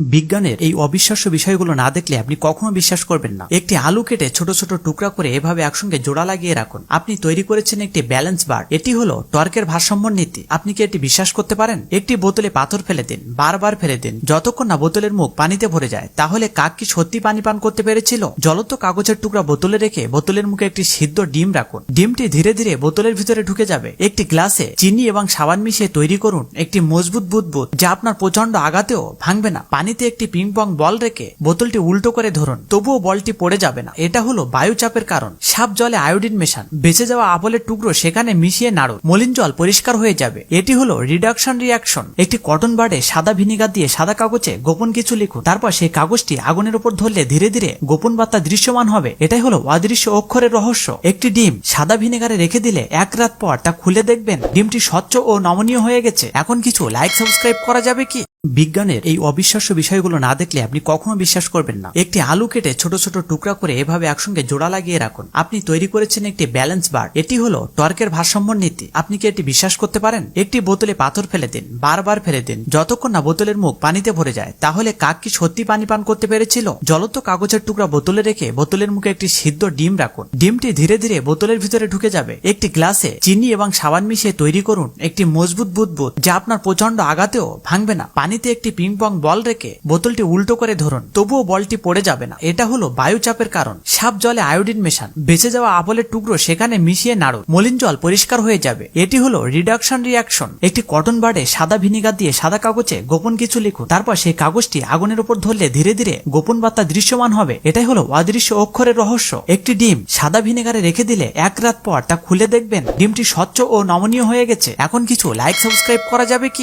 বিজ্ঞানের এই অবিশ্বাস্য বিষয়গুলো না দেখলে আপনি কখনো বিশ্বাস করবেন না। একটি আলু কেটে ছোট ছোট টুকরা করে এভাবে একসঙ্গে জোড়া লাগিয়ে রাখুন। আপনি তৈরি করেছেন একটি ব্যালেন্স বার এটি হলো টর্কের ভারসাম্য নীতি। আপনি কি এটি বিশ্বাস করতে পারেন? একটি বোতলে পাথর ফেলে দিন, বারবার ফেলে দিন। যতক্ষণ না বোতলের মুখ পানিতে ভরে যায়, তাহলে কাক কি সত্যি পানি পান করতে পেরেছিল? জলত কাগজের টুকরা বোতলে রেখে বোতলের মুখে একটি সিদ্ধ ডিম রাখুন। ডিমটি ধীরে ধীরে বোতলের ভিতরে ঢুকে যাবে। একটি গ্লাসে চিনি এবং সাবান মিশিয়ে তৈরি করুন। একটি মজবুত বুদবুদ, যা আপনার প্রচণ্ড আঘাতেও ভাঙবে না। পানিতে একটি পিং পং বল রেখে বোতলটি উল্টো করে ধরুন। তবুও বলটি পড়ে যাবে না। এটা হলো বায়ুচাপের কারণ। সাপ জলে আয়োডিন মেশান। বেঁচে যাওয়া আপেলের টুকরো সেখানে মিশিয়ে নাড়ুন। মলিন জল পরিষ্কার হয়ে যাবে। এটি হলো রিডাকশন রিয়াকশন একটি কটন বার্ডে সাদা ভিনিগার দিয়ে সাদা কাগজে গোপন কিছু লিখুন। তারপর সেই কাগজটি আগুনের উপর ধরলে ধীরে ধীরে গোপন বার্তা দৃশ্যমান হবে। এটাই হলো অদৃশ্য অক্ষরের রহস্য। একটি ডিম সাদা ভিনেগারে রেখে দিলে এক রাত পর তা খুলে দেখবেন। ডিমটি স্বচ্ছ ও নমনীয় হয়ে গেছে। এখন কিছু লাইক সাবস্ক্রাইব করা যাবে কি? বিজ্ঞানের এই অবিশ্বাস্য বিষয়গুলো না দেখলে আপনি কখনো বিশ্বাস করবেন না। একটি আলু কেটে ছোট ছোট টুকরা করে এভাবে একসঙ্গে জোড়া লাগিয়ে রাখুন। আপনি তৈরি করেছেন একটি ব্যালেন্স বার। এটি হলো টর্কের ভারসাম্য নীতি। আপনি কি এটি বিশ্বাস করতে পারেন? একটি বোতলে পাথর ফেলে দিন, বারবার ফেলে দিন। যতক্ষণ না বোতলের মুখ পানিতে ভরে যায়, তাহলে কাক কি সত্যি পানি পান করতে পেরেছিল? জলত কাগজের টুকরা বোতলে রেখে বোতলের মুখে একটি সিদ্ধ ডিম রাখুন। ডিমটি ধীরে ধীরে বোতলের ভিতরে ঢুকে যাবে। একটি গ্লাসে চিনি এবং সাবান মিশিয়ে তৈরি করুন। একটি মজবুত বুদবুদ, যা আপনার প্রচণ্ড আঘাতেও ভাঙবে না। পানিতে একটি পিং পং বল রেখে বোতলটি উল্টো করে ধরুন, তবুও বলটি পড়ে যাবে না। এটা হলো বায়ুচাপের কারণ। সাপ জলে আয়োডিন মেশান। বেঁচে যাওয়া আপেলের টুকরো সেখানে মিশিয়ে নাড়ুন। মলিন জল পরিষ্কার হয়ে যাবে। এটি হলো রিডাকশন রিয়াকশন একটি কটন বার্ডে সাদা ভিনিগার দিয়ে সাদা কাগজে গোপন কিছু লিখুন। তারপর সেই কাগজটি আগুনের উপর ধরলে ধীরে ধীরে গোপন বার্তা দৃশ্যমান হবে। এটাই হলো অদৃশ্য অক্ষরের রহস্য। একটি ডিম সাদা ভিনেগারে রেখে দিলে এক রাত পর তা খুলে দেখবেন। ডিমটি স্বচ্ছ ও নমনীয় হয়ে গেছে। এখন কিছু লাইক সাবস্ক্রাইব করা যাবে কি?